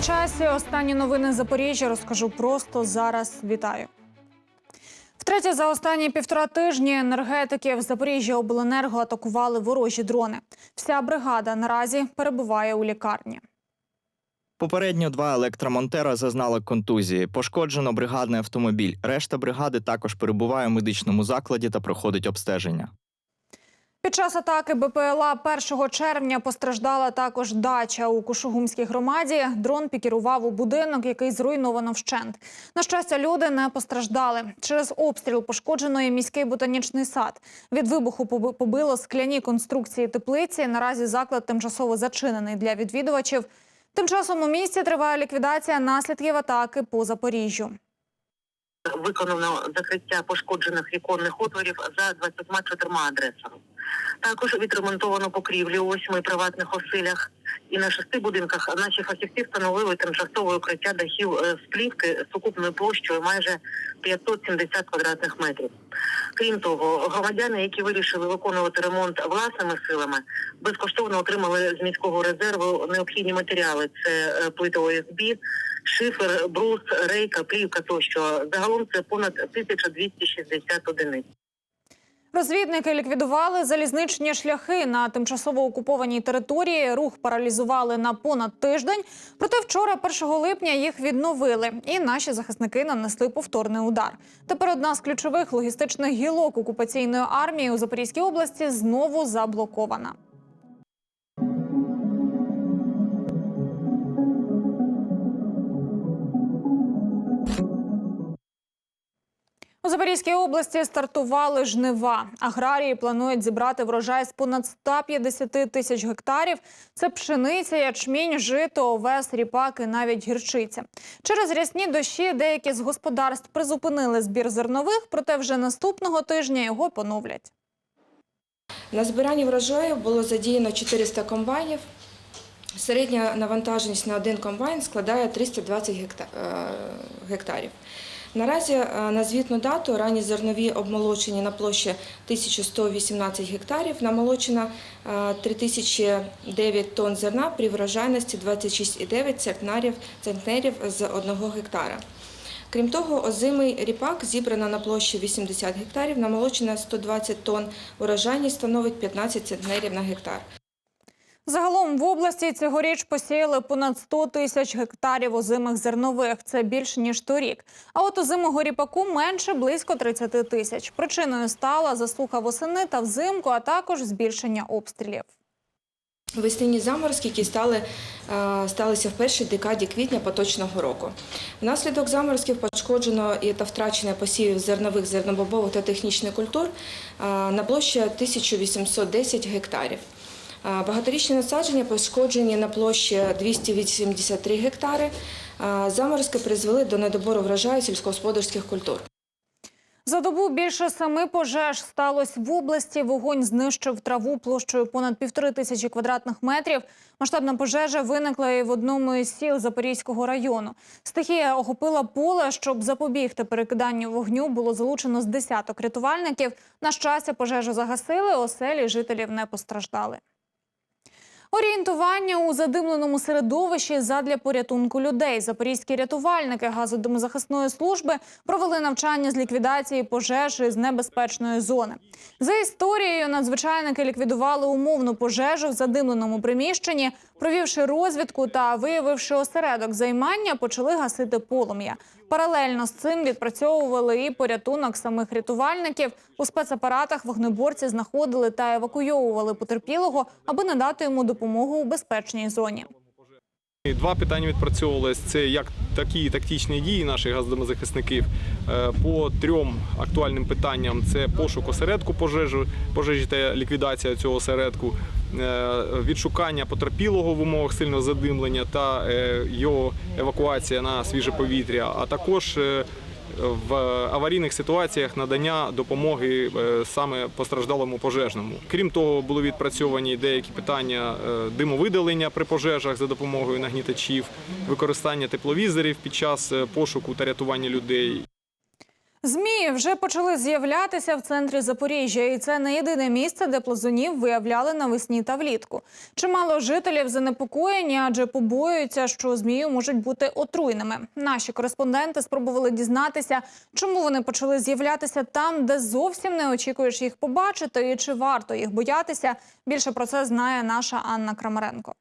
В часі останні новини Запоріжжя розкажу просто зараз. Вітаю. Втретє за останні півтора тижні енергетиків Запоріжжя обленерго атакували ворожі дрони. Вся бригада наразі перебуває у лікарні. Попередньо два електромонтера зазнали контузії. Пошкоджено бригадний автомобіль. Решта бригади також перебуває у медичному закладі та проходить обстеження. Під час атаки БПЛА 1 червня постраждала також дача у Кушугумській громаді. Дрон пікірував у будинок, який зруйновано вщент. На щастя, люди не постраждали. Через обстріл пошкоджено і міський ботанічний сад. Від вибуху поби- побило скляні конструкції теплиці. Наразі заклад тимчасово зачинений для відвідувачів. Тим часом у місті триває ліквідація наслідків атаки по Запоріжжю. виконано закриття пошкоджених віконних отворів за 24 адресами. Також відремонтовано покрівлі у восьми приватних оселях і на шести будинках наші фахівці встановили тимчасове укриття дахів е, з плівки з сукупною площею майже 570 квадратних метрів. Крім того, громадяни, які вирішили виконувати ремонт власними силами, безкоштовно отримали з міського резерву необхідні матеріали: це е, плити ОСБ, шифер, брус, рейка, плівка тощо. Загалом це понад 1260 одиниць. Розвідники ліквідували залізничні шляхи на тимчасово окупованій території. Рух паралізували на понад тиждень. Проте вчора, 1 липня, їх відновили, і наші захисники нанесли повторний удар. Тепер одна з ключових логістичних гілок окупаційної армії у Запорізькій області знову заблокована. Запорізькій області стартували жнива. Аграрії планують зібрати врожай з понад 150 тисяч гектарів. Це пшениця, ячмінь, жито, овес, ріпак і навіть гірчиця. Через рясні дощі деякі з господарств призупинили збір зернових, проте вже наступного тижня його поновлять. На збиранні врожаю було задіяно 400 комбайнів. Середня навантаженість на один комбайн складає 320 е, гектарів. Наразі е, на звітну дату ранні зернові обмолочені на площі 1118 гектарів, намолочено е, 3009 тонн зерна при врожайності 26,9 центнерів, центнерів з 1 гектара. Крім того, озимий ріпак зібрано на площі 80 гектарів, намолочено 120 тонн, урожайність становить 15 центнерів на гектар. Загалом в області цьогоріч посіяли понад 100 тисяч гектарів озимих зернових. Це більше ніж торік. А от озимого ріпаку менше близько 30 тисяч. Причиною стала засуха восени та взимку, а також збільшення обстрілів. Весняні заморозки, які стали, е, сталися в першій декаді квітня поточного року. Внаслідок заморозків пошкоджено та втрачено посівів зернових, зернобобових та технічних культур е, на площі 1810 гектарів. Е, Багаторічні насадження пошкоджені на площі 283 гектари. Е, Заморозки призвели до недобору врожаю сільськогосподарських культур. За добу більше семи пожеж сталося в області. Вогонь знищив траву площею понад півтори тисячі квадратних метрів. Масштабна пожежа виникла і в одному із сіл Запорізького району. Стихія охопила поле. Щоб запобігти перекиданню вогню, було залучено з десяток рятувальників. На щастя, пожежу загасили. Оселі жителів не постраждали. Орієнтування у задимленому середовищі задля порятунку людей. Запорізькі рятувальники газодомозахисної служби провели навчання з ліквідації пожежі з небезпечної зони. За історією, надзвичайники ліквідували умовну пожежу в задимленому приміщенні. Провівши розвідку та виявивши осередок займання, почали гасити полум'я. Паралельно з цим відпрацьовували і порятунок самих рятувальників. У спецапаратах вогнеборці знаходили та евакуйовували потерпілого, аби надати йому допомогу у безпечній зоні. Два питання відпрацьовувалися: Це як такі тактичні дії наших газодомозахисників е, по трьом актуальним питанням: це пошук осередку пожежі, пожежі та ліквідація цього осередку, е, відшукання потерпілого в умовах сильного задимлення та е, його евакуація на свіже повітря, а також в аварійних ситуаціях надання допомоги е, саме постраждалому пожежному. Крім того, були відпрацьовані деякі питання е, димовидалення при пожежах за допомогою нагнітачів, використання тепловізорів під час е, пошуку та рятування людей. Змії вже почали з'являтися в центрі Запоріжжя, і це не єдине місце, де плазунів виявляли навесні та влітку. Чимало жителів занепокоєні, адже побоюються, що змії можуть бути отруйними. Наші кореспонденти спробували дізнатися, чому вони почали з'являтися там, де зовсім не очікуєш їх побачити, і чи варто їх боятися. Більше про це знає наша Анна Крамаренко.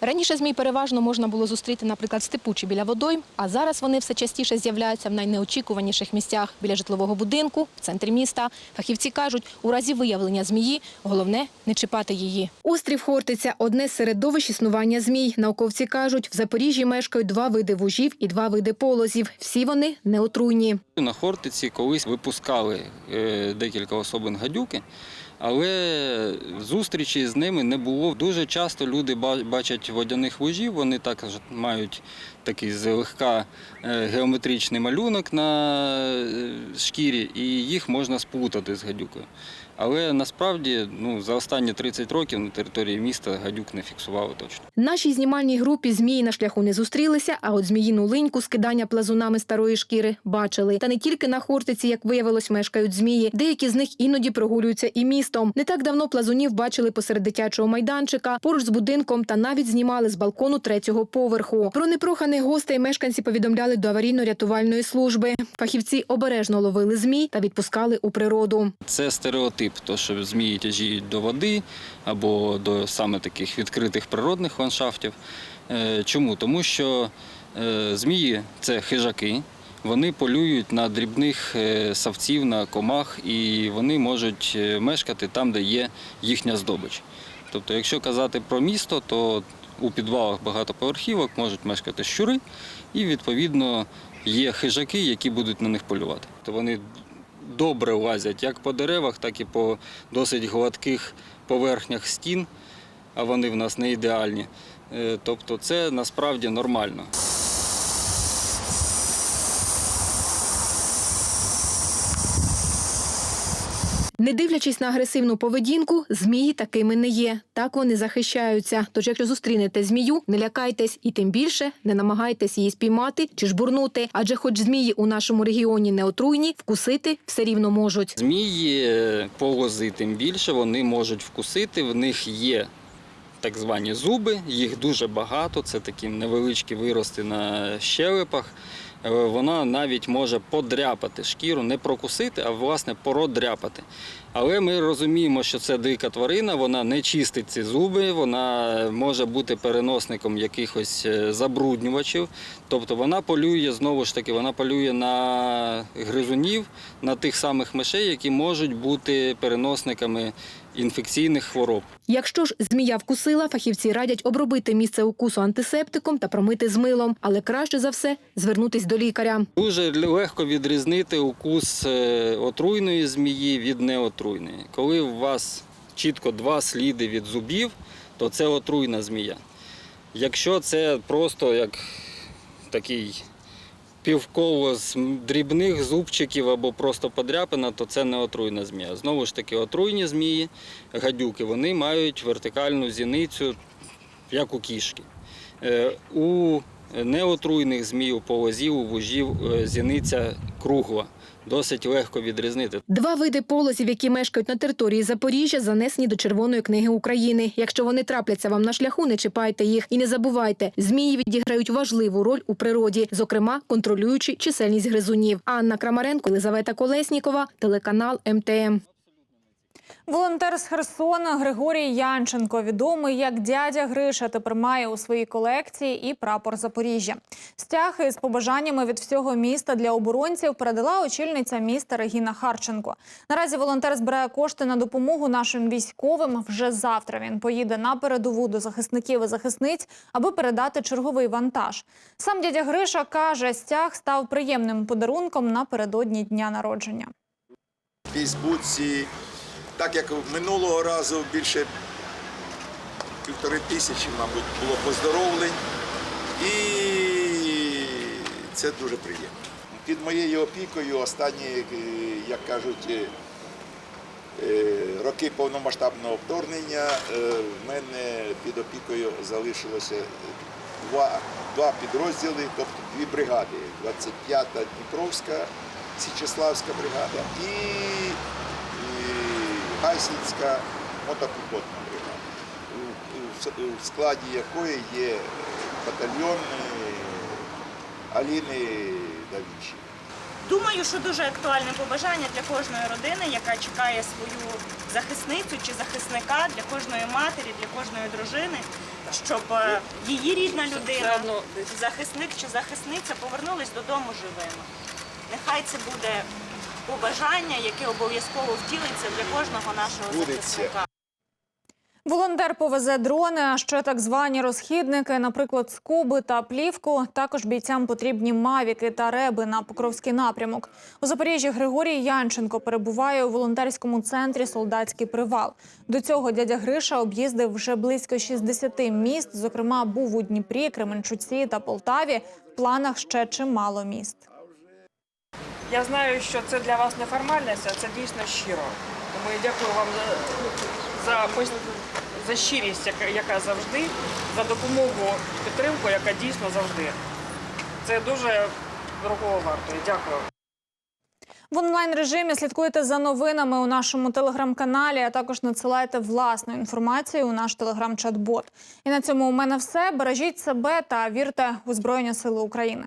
Раніше змій переважно можна було зустріти, наприклад, в степу чи біля водойм, а зараз вони все частіше з'являються в найнеочікуваніших місцях біля житлового будинку, в центрі міста. Фахівці кажуть, у разі виявлення змії головне не чіпати її. Острів Хортиця одне з середовищ існування змій. Науковці кажуть, в Запоріжжі мешкають два види вужів і два види полозів. Всі вони неотруйні. На Хортиці колись випускали е, декілька особин гадюки, але зустрічі з ними не було. Дуже часто люди бачать водяних вужів, вони також мають такий злегка е, геометричний малюнок на е, шкірі, і їх можна сплутати з гадюкою. Але насправді ну, за останні 30 років на території міста гадюк не фіксували точно. Нашій знімальній групі змії на шляху не зустрілися, а от зміїну линьку скидання плазунами старої шкіри бачили. Та не тільки на Хортиці, як виявилось, мешкають змії. Деякі з них іноді прогулюються і містом. Не так давно плазунів бачили посеред дитячого майданчика, поруч з будинком та навіть знімали з балкону третього поверху. Про непроханих гостей мешканці повідомляли до аварійно-рятувальної служби. Фахівці обережно ловили змій та відпускали у природу. Це стереотип, то що змії тяжіють до води або до саме таких відкритих природних ландшафтів. Е, Чому? Тому що е, змії це хижаки, вони полюють на дрібних е, савців, на комах, і вони можуть мешкати там, де є їхня здобич. Тобто, якщо казати про місто, то у підвалах багатоповерхівок можуть мешкати щури, і відповідно є хижаки, які будуть на них полювати. То вони добре лазять як по деревах, так і по досить гладких поверхнях стін, а вони в нас не ідеальні. Е, Тобто це насправді нормально. Дивлячись на агресивну поведінку, змії такими не є. Так вони захищаються. Тож, якщо зустрінете змію, не лякайтесь і тим більше не намагайтесь її спіймати чи жбурнути. Адже, хоч змії у нашому регіоні не отруйні, вкусити все рівно можуть. Змії, е, полози тим більше, вони можуть вкусити, в них є так звані зуби, їх дуже багато, це такі невеличкі вирости на щелепах. Е, Вона навіть може подряпати шкіру, не прокусити, а власне продряпати. Але ми розуміємо, що це дика тварина, вона не чистить ці зуби, вона може бути переносником якихось е, забруднювачів. Тобто вона полює знову ж таки, вона полює на гризунів, на тих самих мишей, які можуть бути переносниками інфекційних хвороб. Якщо ж змія вкусила, фахівці радять обробити місце укусу антисептиком та промити з милом, але краще за все звернутись до лікаря. Дуже легко відрізнити укус е, отруйної змії від неотруйної. Коли у вас чітко два сліди від зубів, то це отруйна змія. Якщо це просто як такий півколо з дрібних зубчиків або просто подряпина, то це не отруйна змія. Знову ж таки, отруйні змії, гадюки, вони мають вертикальну зіницю, як у кішки. Е, У неотруйних змій, у полозів, у вужів е, зіниця кругла. Досить легко відрізнити. Два види полозів, які мешкають на території Запоріжжя, занесені до Червоної книги України. Якщо вони трапляться вам на шляху, не чіпайте їх і не забувайте, змії відіграють важливу роль у природі, зокрема контролюючи чисельність гризунів. Анна Крамаренко, Елизавета Колеснікова, телеканал МТМ. Волонтер з Херсона Григорій Янченко, відомий як дядя Гриша, тепер має у своїй колекції і прапор Запоріжжя. Стяг із побажаннями від всього міста для оборонців передала очільниця міста Регіна Харченко. Наразі волонтер збирає кошти на допомогу нашим військовим. Вже завтра він поїде на передову до захисників і захисниць, аби передати черговий вантаж. Сам дядя Гриша каже, стяг став приємним подарунком напередодні дня народження. Фейсбуці, так як минулого разу більше півтори тисячі, мабуть, було поздоровлень. І це дуже приємно. Під моєю опікою останні, е, як кажуть, е, е, роки повномасштабного вторгнення в мене під опікою залишилося два, два підрозділи, тобто дві бригади. 25-та Дніпровська Січеславська бригада і Гайсінська мотопіхотна бригада, у- в складі якої є батальйон Аліни Давічі. Думаю, що дуже актуальне побажання для кожної родини, яка чекає свою захисницю чи захисника, для кожної матері, для кожної дружини, щоб е, її рідна людина, захисник чи захисниця повернулись додому живими. Нехай це буде побажання, яке обов'язково втілиться для кожного нашого захисника. Волонтер повезе дрони, а ще так звані розхідники, наприклад, скуби та плівку. Також бійцям потрібні мавіки та реби на Покровський напрямок. У Запоріжжі Григорій Янченко перебуває у волонтерському центрі Солдатський привал. До цього дядя Гриша об'їздив вже близько 60 міст. Зокрема, був у Дніпрі, Кременчуці та Полтаві. В планах ще чимало міст. Я знаю, що це для вас не формальність, а це дійсно щиро. Тому я дякую вам за, за, за щирість, яка, яка завжди, за допомогу, підтримку, яка дійсно завжди. Це дуже дорогого вартує. Дякую. В онлайн режимі слідкуйте за новинами у нашому телеграм-каналі, а також надсилайте власну інформацію у наш телеграм-чат-бот. І на цьому у мене все. Бережіть себе та вірте у Збройні Сили України.